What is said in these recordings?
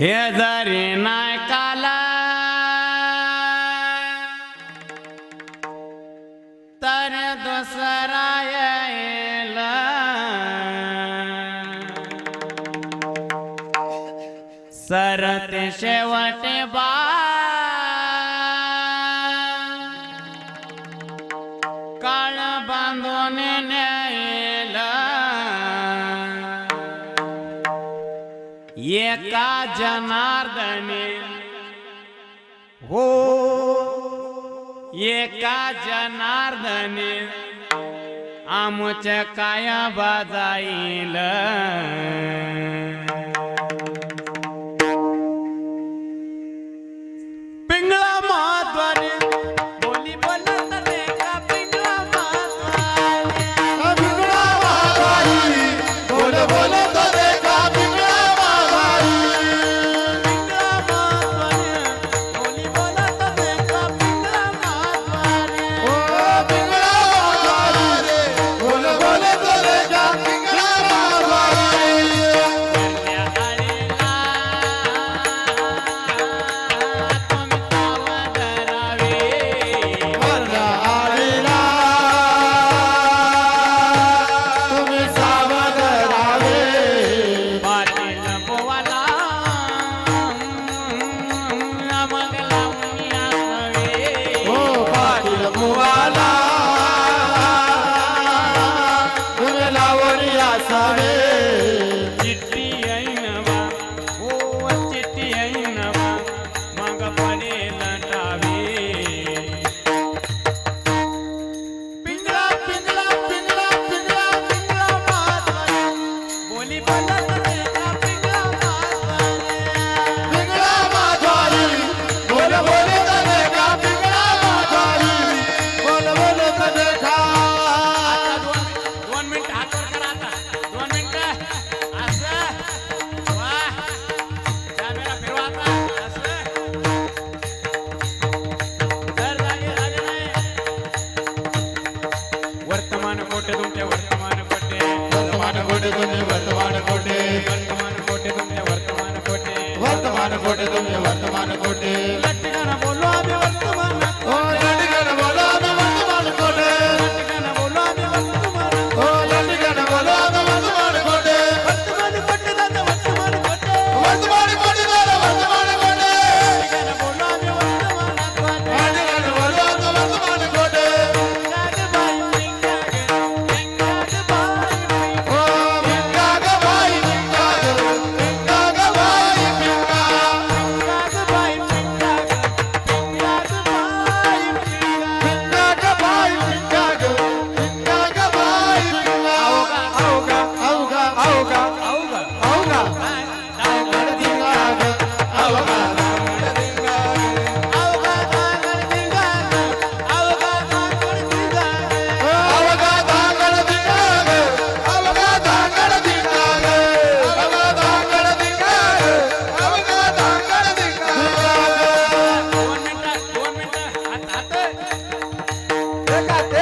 ಹೆದರಿ ಕಾಲ ತರ ದಸರಾ सरते शेवटे बा. काळ बांधून न्यायला एका जनार्दने. हो. एका जनार्दने. आमच्या काया बाजाईल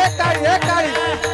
એક તાળી એક તાળી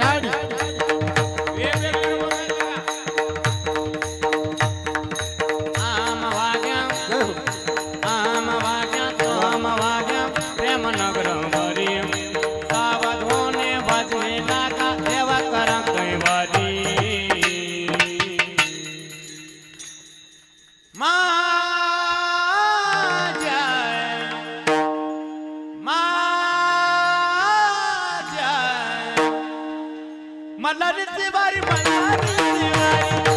డాడీ மலர் சிவாரி மலர் சிவாரி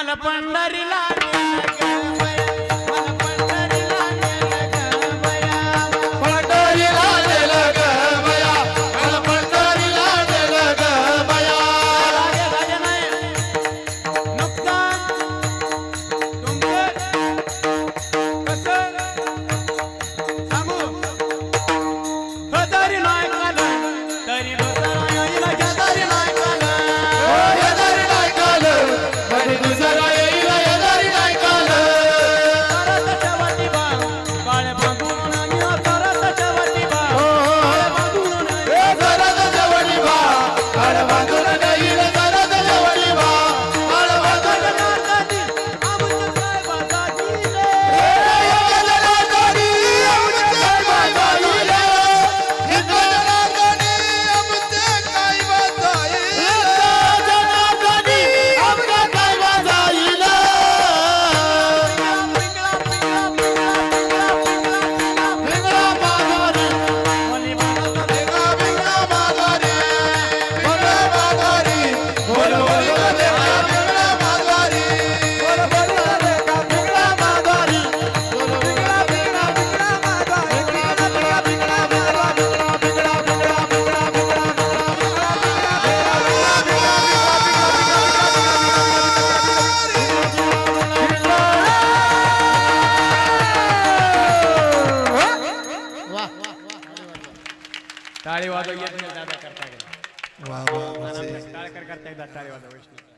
मला पंढरीला ತಾಳಿ ವಾದ ದಾದಾ ಕರ್ತಾ ಇದ್ದಾರೆ ಕರ್ತಾ ಇದ್ದಾರೆ